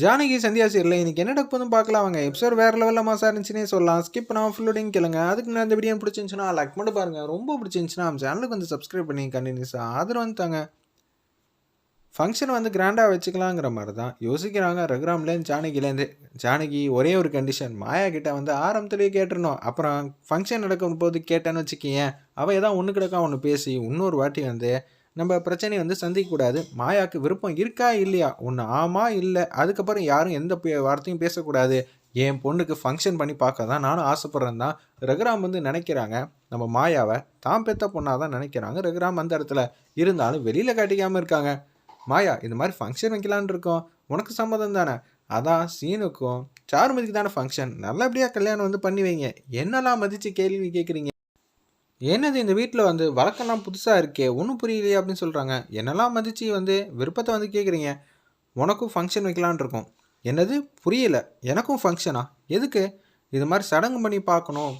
ஜானகி சந்தியா இல்லை இன்னைக்கு என்ன நடக்குதுன்னு பார்க்கலாம். அவங்க எபிசோட் வேறு லெவலில் மாசா இருந்துச்சுன்னே சொல்லலாம். ஸ்கிப் பண்ணாமல் ஃபுல்லோடையும் கேளுங்க. அதுக்கு நான் இந்த வீடியோ பிடிச்சிருந்துச்சுன்னா லைக் மட்டும் பாருங்க. ரொம்ப பிடிச்சிருந்துச்சுன்னா நம்ம சேனலுக்கு வந்து சப்ஸ்கிரைப் பண்ணி கண்டினியூஸாக ஆதரவு வந்துட்டாங்க. ஃபங்க்ஷன் வந்து கிராண்டாக வச்சுக்கலாங்கிற மாதிரி தான் யோசிக்கிறாங்க ரகுராம்லேருந்து ஜானகிலேருந்து ஜானகி ஒரே ஒரு கண்டிஷன் மாயா கிட்ட வந்து ஆரம்பத்துலேயே கேட்டுருணும் அப்புறம் ஃபங்க்ஷன் நடக்கும் போது கேட்டேன்னு வச்சுக்கியேன். அவள் ஏதாவது ஒன்று கிடக்கா ஒன்று பேசி இன்னொரு வாட்டி வந்து நம்ம பிரச்சனையை வந்து சந்திக்கக்கூடாது. மாயாவுக்கு விருப்பம் இருக்கா இல்லையா? ஒன்று ஆமா இல்லை. அதுக்கப்புறம் யாரும் எந்த வார்த்தையும் பேசக்கூடாது. என் பொண்ணுக்கு ஃபங்க்ஷன் பண்ணி பார்க்க தான் நானும் ஆசைப்பட்றேன் தான். ரகுராம் வந்து நினைக்கிறாங்க நம்ம மாயாவை தான் பெத்த பொண்ணாக தான் நினைக்கிறாங்க ரகுராம் அந்த இடத்துல. இருந்தாலும் வெளியில் காட்டிக்காமல் இருக்காங்க. மாயா இந்த மாதிரி ஃபங்க்ஷன் வைக்கலான்னு இருக்கோம். உனக்கு சம்மதம் தானே? அதான் சீனுக்கும் சாருமதிக்கு தானே ஃபங்க்ஷன் நல்லபடியாக கல்யாணம் வந்து பண்ணி வைங்க. என்னெல்லாம் மதித்து கேள்வி கேட்குறீங்க என்னது இந்த வீட்டில் வந்து வழக்கம்லாம் புதுசாக இருக்கே ஒன்றும் புரியலையே அப்படின்னு சொல்கிறாங்க என்னெல்லாம் மதித்து வந்து விருப்பத்தை வந்து கேட்குறீங்க உனக்கும் ஃபங்க்ஷன் வைக்கலான் இருக்கும். என்னது? புரியல. எனக்கும் ஃபங்க்ஷனா எதுக்கு? இது மாதிரி சடங்கு பண்ணி பார்க்கணும்.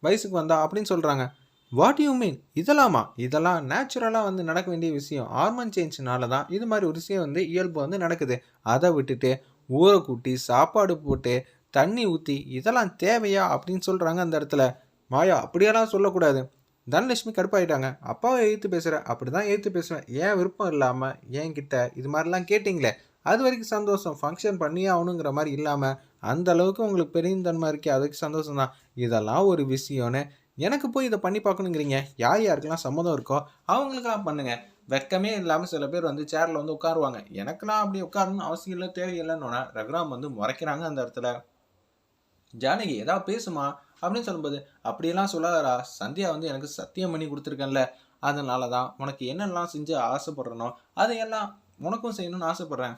வயசுக்கு வந்தா அப்படின்னு சொல்கிறாங்க வாட் யூ மீன் இதெல்லாமா? இதெல்லாம் நேச்சுரலாக வந்து நடக்க வேண்டிய விஷயம். ஹார்மோன் சேஞ்ச்னால தான் இது மாதிரி ஒரு விஷயம் வந்து இயல்பு வந்து நடக்குது. அதை விட்டுட்டு ஊரை கூட்டி சாப்பாடு போட்டு தண்ணி ஊற்றி இதெல்லாம் தேவையா அப்படின்னு சொல்கிறாங்க அந்த இடத்துல. மாயா அப்படியெல்லாம் சொல்லக்கூடாது. தனலட்சுமி கடுப்பாயிட்டாங்க. அப்பாவை எழுத்து பேசுகிற அப்படி தான் எழுத்து பேசுவேன். ஏன் விருப்பம் இல்லாமல் என்கிட்ட இது மாதிரிலாம் கேட்டிங்களே? அது வரைக்கும் சந்தோஷம். ஃபங்க்ஷன் பண்ணியே ஆகணுங்கிற மாதிரி இல்லாமல் அந்த அளவுக்கு உங்களுக்கு பெரியந்தன்மை இருக்கே அதுக்கு சந்தோஷம் தான் இதெல்லாம் ஒரு விஷயம்னு. எனக்கு போய் இதை பண்ணி பார்க்கணுங்கிறீங்க. யார் யாருக்கெல்லாம் சம்மதம் இருக்கோ அவங்களுக்கெல்லாம் பண்ணுங்க. வெக்கமே இல்லாமல் சில பேர் வந்து சேரில் வந்து உட்காருவாங்க. எனக்கெல்லாம் அப்படி உட்காரணும்னு அவசியம் இல்லை தேவையில்லைன்னு ரகுராம் வந்து முறைக்கிறாங்க அந்த இடத்துல. ஜானகி ஏதாவது பேசுமா? அப்படின்னு சொல்லும்போது அப்படியெல்லாம் சொல்லாதடா. சந்தியா வந்து எனக்கு சத்தியம் பண்ணி கொடுத்துருக்கேன்ல. அதனால தான் உனக்கு என்னெல்லாம் செஞ்சு ஆசைப்படுறனோ அதையெல்லாம் உனக்கும் செய்யணும்னு ஆசைப்பட்றேன்.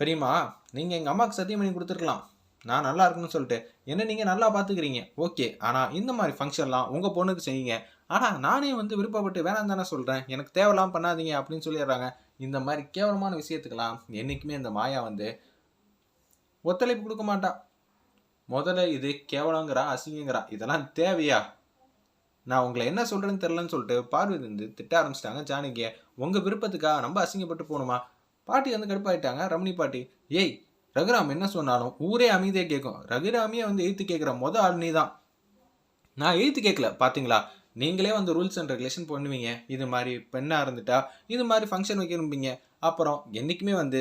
பெரியம்மா நீங்கள் எங்கள் அம்மாவுக்கு சத்தியம் பண்ணி கொடுத்துருக்கலாம். நான் நல்லா இருக்கணும்னு சொல்லிட்டு என்ன நீங்கள் நல்லா பார்த்துக்கிறீங்க ஓகே. ஆனால் இந்த மாதிரி ஃபங்க்ஷன்லாம் உங்கள் பொண்ணுக்கு செய்யுங்க. ஆனால் நானே வந்து விருப்பப்பட்டு வேணாம் தானே சொல்கிறேன் எனக்கு தேவைலாம் பண்ணாதீங்க அப்படின்னு சொல்லிடுறாங்க. இந்த மாதிரி கேவலமான விஷயத்துக்கெல்லாம் என்றைக்குமே இந்த மாயா வந்து ஒத்துழைப்பு கொடுக்க மாட்டா. முதல்ல இது கேவலங்கிறா அசிங்கங்கிறா இதெல்லாம் தேவையா? நான் உங்களை என்ன சொல்கிறேன்னு தெரிலன்னு சொல்லிட்டு பார்வதி வந்து திட்ட ஆரம்பிச்சிட்டாங்க ஜானகியை. உங்கள் விருப்பத்துக்காக ரொம்ப அசிங்கப்பட்டு போகணுமா? பாட்டி வந்து கடுப்பாயிட்டாங்க. ரமணி பாட்டி ஏய் ரகுராம் என்ன சொன்னாலும் ஊரே அமைதியாக கேட்கும் ரகுராமியை வந்து எழுத்து கேட்குற மொதல் ஆள் நீ தான் நான் எழுத்து கேட்கல பார்த்தீங்களா நீங்களே வந்து ரூல்ஸ் அண்ட் ரெகுலேஷன் பண்ணுவீங்க. இது மாதிரி பெண்ணாக இருந்துட்டா இது மாதிரி ஃபங்க்ஷன் வைக்கணும்பீங்க. அப்புறம் என்றைக்குமே வந்து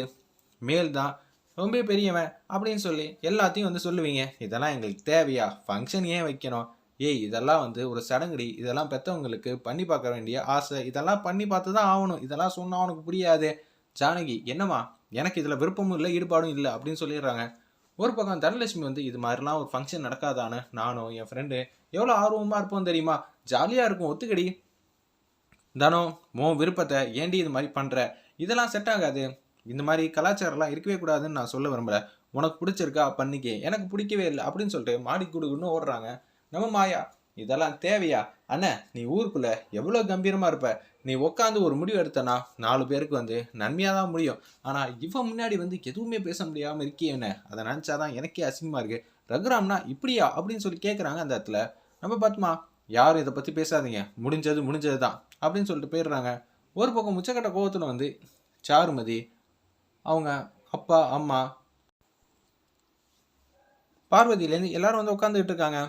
மேல் தான் ரொம்ப பெரியவன் அப்படின்னு சொல்லி எல்லாத்தையும் வந்து சொல்லுவீங்க. இதெல்லாம் எங்களுக்கு தேவையா? ஃபங்க்ஷன் ஏன் வைக்கணும்? ஏய் இதெல்லாம் வந்து ஒரு சடங்குடி. இதெல்லாம் பெற்றவங்களுக்கு பண்ணி பார்க்க வேண்டிய ஆசை. இதெல்லாம் பண்ணி பார்த்து தான் ஆகணும். இதெல்லாம் சொன்னால் அவனுக்கு புரியாது. ஜானகி என்னம்மா? எனக்கு இதில் விருப்பமும் இல்லை ஈடுபாடும் இல்லை அப்படின்னு சொல்லிடுறாங்க. ஒரு பக்கம் தனலட்சுமி வந்து இது மாதிரிலாம் ஒரு ஃபங்க்ஷன் நடக்காதான்னு நானும் என் ஃப்ரெண்டு எவ்வளோ ஆர்வமாக இருப்போம் தெரியுமா? ஜாலியாக இருக்கும். ஒத்துக்கடி. தனோ உன் விருப்பத்தை ஏண்டி இது மாதிரி பண்ணுற இதெல்லாம் செட் ஆகாது. இந்த மாதிரி கலாச்சாரம்லாம் இருக்கவே கூடாதுன்னு நான் சொல்ல விரும்பல. உனக்கு பிடிச்சிருக்கா? பண்ணிக்க எனக்கு பிடிக்கவே இல்லை. அப்படின்னு சொல்லிட்டு மாடி குடுகுன்னு ஓடுறாங்க. நம்ம மாயா இதெல்லாம் தேவையா? அண்ணே நீ ஊருக்குள்ள எவ்வளோ கம்பீரமா இருப்ப? நீ உட்காந்து ஒரு முடிவு எடுத்தனா நாலு பேருக்கு வந்து நன்மையாக தான் முடியும். ஆனால் இவன் முன்னாடி வந்து எதுவுமே பேச முடியாமல் இருக்கே என்ன? அதை நினச்சாதான் எனக்கே அசிங்கமாக இருக்கு. ரகுராம்னா இப்படியா? அப்படின்னு சொல்லி கேட்குறாங்க அந்த இடத்துல. நம்ம பார்த்துமா யாரும் இதை பற்றி பேசாதீங்க. முடிஞ்சது முடிஞ்சது தான் அப்படின்னு சொல்லிட்டு போயிடுறாங்க. ஒரு பக்கம் உச்சக்கட்ட கோபத்தில் வந்து சாருமதி அவங்க அப்பா அம்மா. பார்வதியிலேருந்து எல்லாரும் வந்து உட்காந்துக்கிட்டு இருக்காங்க.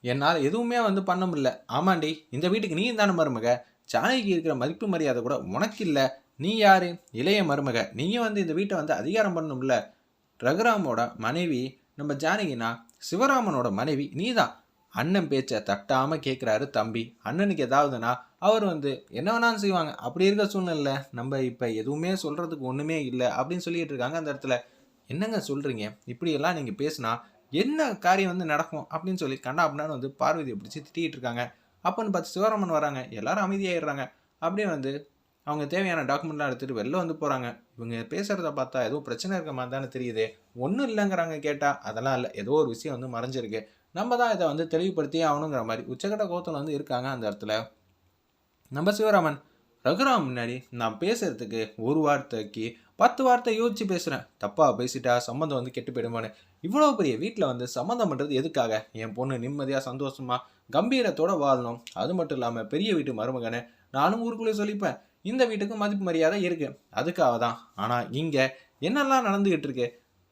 என்னால் எதுவுமே வந்து பண்ண முடியல. ஆமாண்டி இந்த வீட்டுக்கு நீ தானே மருமக? ஜானகிக்கு இருக்கிற மதிப்பு மரியாதை கூட உனக்கு இல்லை. நீ யாரு? இளைய மருமக. நீயும் வந்து இந்த வீட்டை வந்து அதிகாரம் பண்ணணும்ல ரகுராமோட மனைவி நம்ம ஜானகினா சிவராமனோட மனைவி நீதான். அண்ணன் பேச்சை தட்டாமல் கேட்குறாரு தம்பி. அண்ணனுக்கு ஏதாவதுனா அவர் வந்து என்ன வேணாலும் செய்வாங்க. அப்படி இருக்க சூழ்நிலை நம்ம இப்போ எதுவுமே சொல்கிறதுக்கு ஒன்றுமே இல்லை. அப்படின்னு சொல்லிட்டு இருக்காங்க அந்த இடத்துல. என்னங்க சொல்கிறீங்க இப்படியெல்லாம் நீங்கள் பேசுனா என்ன காரியம் வந்து நடக்கும்? அப்படின்னு சொல்லி கண்ணா அப்படின்னு வந்து பார்வதியை பிடிச்சி திட்டிகிட்டு இருக்காங்க. அப்போன்னு பார்த்து சிவராமன் வராங்க. எல்லாரும் அமைதியாகிடுறாங்க அப்படியே வந்து அவங்க தேவையான டாக்குமெண்ட்லாம் எடுத்துகிட்டு வெளில வந்து போகிறாங்க இவங்க பேசுகிறத பார்த்தா ஏதோ பிரச்சனை இருக்க மாதிரி தானே தெரியுது. ஒன்றும் இல்லைங்கிறாங்க கேட்டால் அதெல்லாம் இல்லை. ஏதோ ஒரு விஷயம் வந்து மறைஞ்சிருக்கு. நம்ம தான் இதை வந்து தெளிவுபடுத்தியே ஆகணுங்கிற மாதிரி உச்சக்கட்ட கோத்தில் வந்து இருக்காங்க அந்த இடத்துல. நம்ம சிவராமன். ரகுராம் முன்னாடி நான் பேசுறதுக்கு ஒரு வார்த்தைக்கு பத்து வார்த்தை யோசிச்சு பேசுகிறேன் தப்பாக பேசிட்டா சம்மந்தம் வந்து கெட்டு போயிடுமான்னு. இவ்வளோ பெரிய வீட்டில் வந்து சம்மந்தம் பண்ணுறது எதுக்காக? என் பொண்ணு நிம்மதியாக சந்தோஷமா கம்பீரத்தோட வாழணும். அது மட்டும் இல்லாமல் பெரிய வீட்டு மருமகனை நானும் ஊருக்குள்ளே சொல்லிப்பேன். இந்த வீட்டுக்கு மதிப்பு மரியாதை இருக்கு. அதுக்காக தான். ஆனால் இங்கே என்னெல்லாம் நடந்துகிட்டு இருக்கு?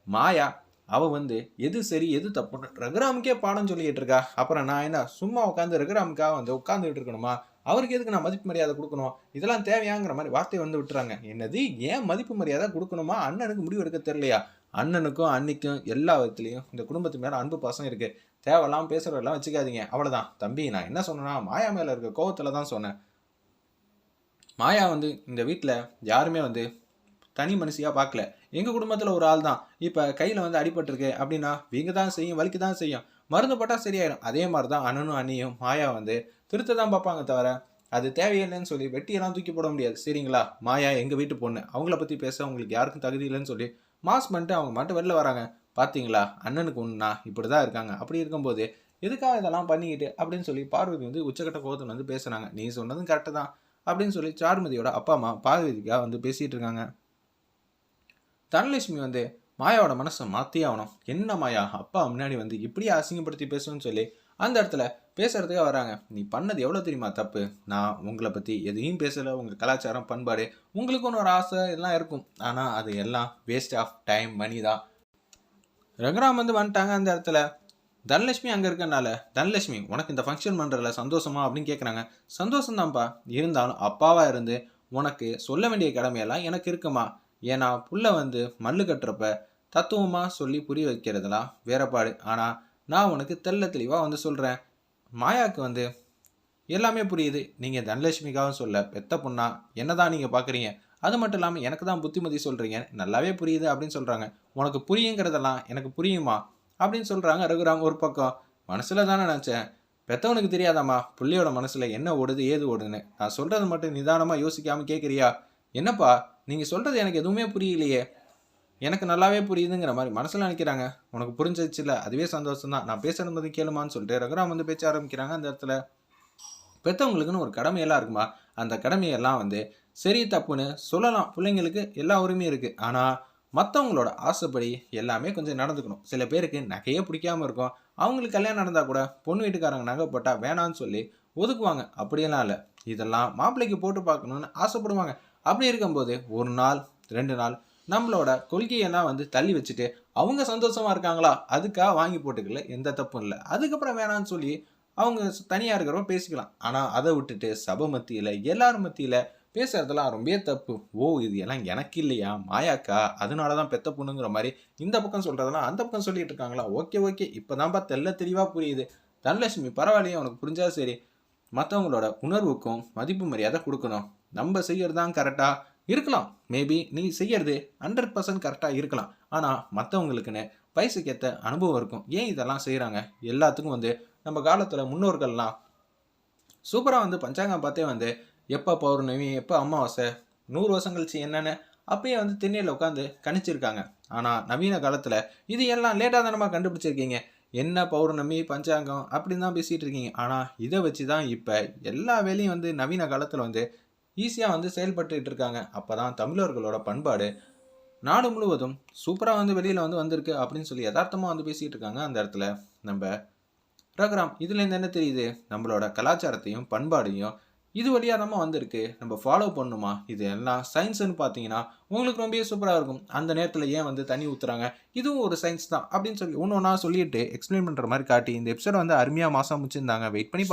மாயா அவ வந்து எது சரி எது தப்புன்னு ரகுராமுக்கே பாடம் சொல்லிக்கிட்டு இருக்கா. அப்புறம் நான் என்ன சும்மா உட்காந்து ரகுராமுக்காக வந்து உட்காந்துக்கிட்டு இருக்கணுமா? அவருக்கு எதுக்கு நான் மதிப்பு மரியாதை கொடுக்கணும்? இதெல்லாம் தேவையாங்கிற மாதிரி வார்த்தையை வந்து விட்டுறாங்க. என்னது? ஏன் மதிப்பு மரியாதை கொடுக்கணுமா? அண்ணனுக்கு முடிவு எடுக்க தெரியலையா? அண்ணனுக்கும் அன்னிக்கும் எல்லா விதத்துலையும் இந்த குடும்பத்து மேலே அன்பு பாசம் இருக்கு. தேவையில்லாம பேசுகிறவெல்லாம் வச்சுக்காதீங்க. அவ்வளோதான் தம்பி நான் என்ன சொன்னேன்னா மாயா மேலே இருக்க கோவத்தில் தான் சொன்னேன். மாயா வந்து இந்த வீட்டில் யாருமே வந்து தனி மனுஷியாக பார்க்கல எங்கள் குடும்பத்தில் ஒரு ஆள் தான். இப்போ கையில் வந்து அடிபட்டிருக்கு அப்படின்னா வீங்க தான் செய்யும் வலிக்கு தான் செய்யும். மருந்து போட்டால் சரியாயிடும் அதே மாதிரி தான் அண்ணனும் அண்ணியும் மாயா வந்து திருத்த தான் பார்ப்பாங்க தவிர அது தேவையில்லைன்னு சொல்லி வெட்டியெல்லாம் தூக்கி போட முடியாது. சரிங்களா? மாயா எங்கள் வீட்டு பொண்ணு. அவங்கள பற்றி பேச அவங்களுக்கு யாருக்கும் தகுதி இல்லைன்னு சொல்லி மாஸ் பண்ணிட்டு அவங்க மட்டும் வெளில வராங்க. பார்த்தீங்களா அண்ணனுக்கு ஒன்றுனா இப்படி தான் இருக்காங்க. அப்படி இருக்கும்போது எதுக்காக இதெல்லாம் பண்ணிக்கிட்டு அப்படின்னு சொல்லி பார்வதி வந்து உச்சக்கட்ட கோபத்தில் வந்து பேசுகிறாங்க நீ சொன்னதும் கரெக்டு தான் அப்படின்னு சொல்லி சாருமதியோட அப்பா அம்மா பார்வதிக்காக வந்து பேசிகிட்டு இருக்காங்க. தனலட்சுமி வந்து மாயாவோட மனசை மாற்றியே ஆகணும். என்ன மாயா? அப்பா முன்னாடி வந்து இப்படியே அசிங்கப்படுத்தி பேசணும்னு சொல்லி அந்த இடத்துல பேசுகிறதுக்காக வராங்க. நீ பண்ணது எவ்வளோ தெரியுமா? தப்பு. நான் உங்களை பற்றி எதையும் பேசலை. உங்கள் கலாச்சாரம் பண்பாடு உங்களுக்குன்னு ஒரு ஆசை எல்லாம் இருக்கும். ஆனால் அது எல்லாம் வேஸ்ட் ஆஃப் டைம் மணி தான். ரகுராம் வந்து வந்துட்டாங்க அந்த இடத்துல. தனலட்சுமி அங்கே இருக்கனால தனலட்சுமி உனக்கு இந்த ஃபங்க்ஷன் பண்ணுறதுல சந்தோஷமா அப்படின்னு கேட்குறாங்க சந்தோஷம்தான்ப்பா. இருந்தாலும் அப்பாவாக இருந்து உனக்கு சொல்ல வேண்டிய கடமையெல்லாம் எனக்கு இருக்குமா? ஏன்னா புள்ள வந்து மல்லு கட்டுறப்ப தத்துவமாக சொல்லி புரிய வைக்கிறதுலாம் வேறப்பாடு. ஆனால் நான் உனக்கு தெள்ள தெளிவாக வந்து சொல்கிறேன் மாயாவுக்கு வந்து எல்லாமே புரியுது. நீங்கள் தனலட்சுமிக்காகவும் சொல்ல பெத்த பொண்ணா என்ன தான் நீங்கள் பார்க்குறீங்க அது மட்டும் இல்லாமல் எனக்கு தான் புத்திமதி சொல்கிறீங்க நல்லாவே புரியுது அப்படின்னு சொல்கிறாங்க உனக்கு புரியுங்கிறதெல்லாம் எனக்கு புரியுமா? அப்படின்னு சொல்கிறாங்க ரகுராம் ஒரு பக்கம். மனசில் தானே நினச்சேன். பெத்தவனுக்கு தெரியாதாம்மா. புள்ளியோட மனசில் என்ன ஓடுது ஏது ஓடுதுன்னு. நான் சொல்கிறது மட்டும் நிதானமாக யோசிக்காமல் கேட்குறியா என்னப்பா நீங்கள் சொல்கிறது எனக்கு எதுவுமே புரியலையே. எனக்கு நல்லாவே புரியுதுங்கிற மாதிரி மனசில் நினைக்கிறாங்க. உனக்கு புரிஞ்சிச்சுல அதுவே சந்தோஷம் தான் நான் பேசுகிறது மாதிரி கேளுமான்னு சொல்லிட்டு ரகுராம் வந்து பேச்ச ஆரம்பிக்கிறாங்க அந்த இடத்துல. பெற்றவங்களுக்குன்னு ஒரு கடமையெல்லாம் இருக்குமா? அந்த கடமையெல்லாம் வந்து சரி தப்புன்னு சொல்லலாம். பிள்ளைங்களுக்கு எல்லா உரிமையும் இருக்குது ஆனால் மற்றவங்களோட ஆசைப்படி எல்லாமே கொஞ்சம் நடந்துக்கணும். சில பேருக்கு நகையே பிடிக்காம இருக்கும். அவங்களுக்கு கல்யாணம் நடந்தால் கூட பொண்ணு வீட்டுக்காரங்க நகை போட்டால் வேணான்னு சொல்லி ஒதுக்குவாங்க. அப்படியெல்லாம் இல்லை. இதெல்லாம் மாப்பிள்ளைக்கு போட்டு பார்க்கணுன்னு ஆசைப்படுவாங்க. அப்படி இருக்கும்போது ஒரு நாள் ரெண்டு நாள் நம்மளோட கொள்கையெல்லாம் வந்து தள்ளி வச்சுட்டு அவங்க சந்தோஷமா இருக்காங்களா? அதுக்காக வாங்கி போட்டுக்கல எந்த தப்பும் இல்லை. அதுக்கப்புறம் வேணாம்னு சொல்லி அவங்க தனியாக இருக்கிறப்ப பேசிக்கலாம். ஆனால் அதை விட்டுட்டு சபை மத்தியில் எல்லார் மத்தியில் பேசுறதெல்லாம் ரொம்ப தப்பு. ஓ இது எல்லாம் எனக்கு இல்லையா? மாயாக்கா அதனால தான் பெத்த பொண்ணுங்கிற மாதிரி இந்த பக்கம் சொல்கிறதெல்லாம் அந்த பக்கம் சொல்லிட்டு இருக்காங்களா? Okay okay. இப்போ தான்ப்பா தெல்ல தெளிவாக புரியுது. தனலட்சுமி பரவாயில்லையே உனக்கு புரிஞ்சா சரி. மற்றவங்களோட உணர்வுக்கும் மதிப்பு மரியாதை கொடுக்கணும். நம்ம செய்கிறது தான் கரெக்டாக இருக்கலாம். மேபி நீ செய்யறது ஹண்ட்ரட் பர்சன்ட் கரெக்டாக இருக்கலாம். ஆனால் மற்றவங்களுக்குன்னு வயசுக்கேற்ற அனுபவம் இருக்கும். ஏன் இதெல்லாம் செய்கிறாங்க எல்லாத்துக்கும் வந்து நம்ம காலத்தில் முன்னோர்கள்லாம் சூப்பராக வந்து பஞ்சாங்கம் பார்த்தே வந்து எப்போ பௌர்ணமி எப்போ அமாவாசை நூறு வருஷம் கழிச்சு என்னென்னு அப்பயே வந்து திண்ணையில் உட்காந்து கணிச்சிருக்காங்க. ஆனால் நவீன காலத்தில் இது எல்லாம் லேட்டாக தானமாக கண்டுபிடிச்சிருக்கீங்க? என்ன பௌர்ணமி பஞ்சாங்கம் அப்படின்னு தான் பேசிகிட்டு இருக்கீங்க. ஆனால் இதை வச்சு தான் இப்போ எல்லா வேலையும் வந்து நவீன காலத்தில் வந்து ஈஸியாக வந்து செயல்பட்டுக்கிட்டு இருக்காங்க. அப்போ தான் தமிழர்களோட பண்பாடு நாடு முழுவதும் சூப்பராக வந்து வெளியில் வந்து வந்திருக்கு அப்படின்னு சொல்லி யதார்த்தமாக வந்து பேசிகிட்டு இருக்காங்க. அந்த இடத்துல நம்ம ரகுராம் இதுலேருந்து என்ன தெரியுது? நம்மளோட கலாச்சாரத்தையும் பண்பாடையும் இது வழியாக தான் வந்திருக்கு. நம்ம ஃபாலோ பண்ணுமா? இது எல்லாம் சயின்ஸ்னு பார்த்தீங்கன்னா உங்களுக்கு ரொம்பவே சூப்பராக இருக்கும். அந்த நேரத்தில் ஏன் வந்து தண்ணி ஊற்றுறாங்க இதுவும் ஒரு சயின்ஸ் தான் அப்படின்னு சொல்லி ஒன்று ஒன்றா சொல்லிட்டு எக்ஸ்பிளைன் பண்ணுற மாதிரி காட்டி இந்த எபிசோட வந்து அருமையாக மாதம் முடிச்சிருந்தாங்க. வெயிட் பண்ணி